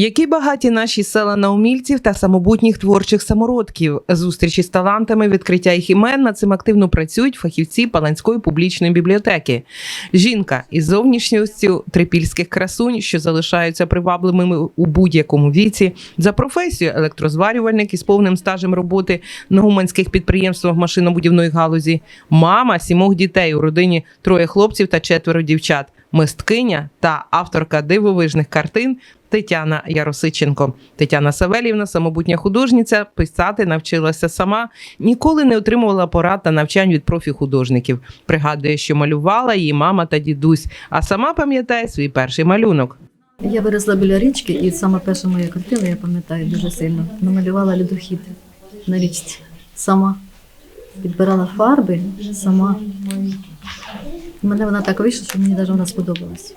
Які багаті наші села на умільців та самобутніх творчих самородків. Зустрічі з талантами, відкриття їх імен над цим активно працюють фахівці Паланської публічної бібліотеки. Жінка із зовнішністю трипільських красунь, що залишаються привабливими у будь-якому віці, за професією електрозварювальник із повним стажем роботи на гуманських підприємствах машинобудівної галузі, мама сімох дітей у родині троє хлопців та четверо дівчат, мисткиня та авторка дивовижних картин Тетяна Яросиченко. Тетяна Савелівна, самобутня художниця, писати навчилася сама, ніколи не отримувала порад та навчань від профі-художників. Пригадує, що малювала її мама та дідусь, а сама пам'ятає свій перший малюнок. Я виросла біля річки, і саме перша моя картина, я пам'ятаю дуже сильно, намалювала льодохід на річці. Сама підбирала фарби сама. У мене вона так вийшла, що мені навіть вона сподобалась.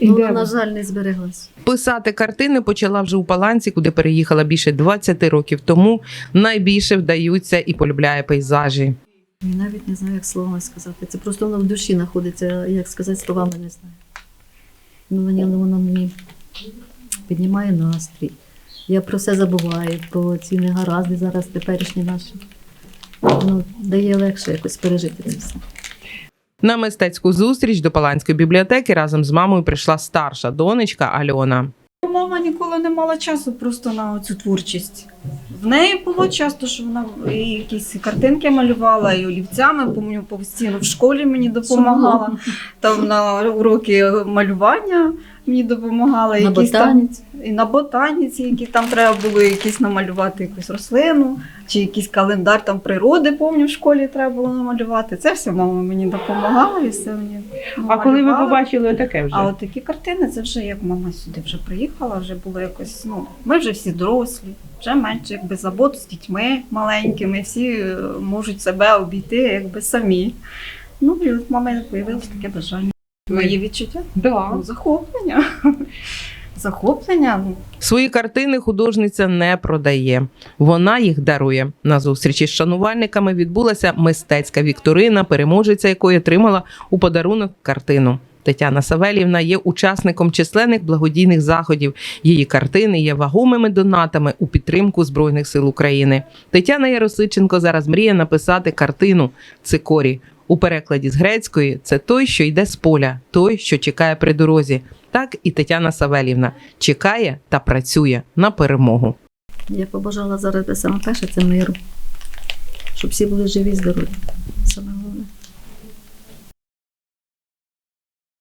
Ну, вона, на жаль, не збереглась. Писати картини почала вже у Паланці, куди переїхала більше 20 років тому. Найбільше вдаються і полюбляє пейзажі. Я навіть не знаю, як словами сказати. Це просто воно в душі знаходиться, як сказати словами не знаю. Ну, воно, воно мені піднімає настрій. Я про все забуваю, про ці негаразди зараз теперішні наші. Ну, дає легше якось пережити це все. На мистецьку зустріч до Паланської бібліотеки разом з мамою прийшла старша донечка Альона. Мама ніколи не мала часу просто на цю творчість. В неї було часто, що вона і якісь картинки малювала, і олівцями, помню, постійно в школі мені допомагала. Там на уроки малювання мені допомагала. На якісь ботаніці. Там, і на ботаніці, які там треба було якісь намалювати якусь рослину, чи якийсь календар там природи, помню, в школі треба було намалювати. Це все мама мені допомагала і все мені. А коли ви побачили таке вже? А от такі картини, це вже як мама сюди вже приїхала, вже було якось, ну, ми вже всі дорослі, вже менше якби забот з дітьми маленькими, всі е, можуть себе обійти якби самі. Ну і от в мами з'явилось таке бажання. Мої відчуття? Да. Ну, захоплення. Захоплення. ну, Свої картини художниця не продає. Вона їх дарує. На зустрічі з шанувальниками відбулася мистецька вікторина, переможеця якої отримала у подарунок картину. Тетяна Савелівна є учасником численних благодійних заходів. Її картини є вагомими донатами у підтримку Збройних сил України. Тетяна Яросиченко зараз мріє написати картину Цикорі. У перекладі з грецької це той, що йде з поля, той, що чекає при дорозі. Так і Тетяна Савелівна чекає та працює на перемогу. Я побажала зараз саме перше це миру, щоб всі були живі, здорові. Саме.